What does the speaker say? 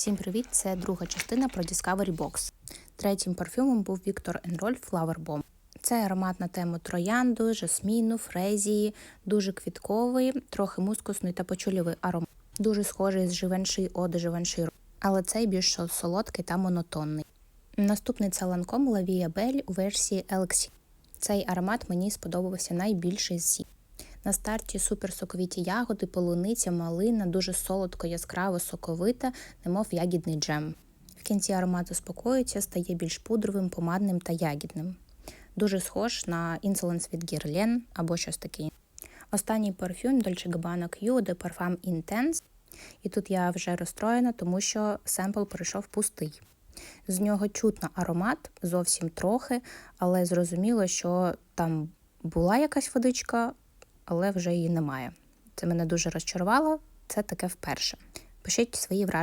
Всім привіт! Це друга частина про Discovery Box. Третім парфюмом був Victor Rolf Flower Bomb. Це аромат на тему троянду, жасміну, фрезії, дуже квітковий, трохи мускусний та почулєвий аромат. Дуже схожий з Givenchy Eau de але цей більш солодкий та монотонний. Наступний це La Vie Belle у версії Elixir. Цей аромат мені сподобався найбільше з всіх. На старті суперсоковіті ягоди, полуниця, малина, дуже солодко, яскраво, соковита, немов ягідний джем. В кінці аромат успокоюється, стає більш пудровим, помадним та ягідним. Дуже схож на Insolence від Guerlain або щось таке. Останній парфюм Dolce Gabbana Q de Parfum Intense. І тут я вже розстроєна, тому що семпл прийшов пустий. З нього чутно аромат зовсім трохи, але зрозуміло, що там була якась водичка, але вже її немає. Це мене дуже розчарувало. Це таке вперше. Пишіть свої враження.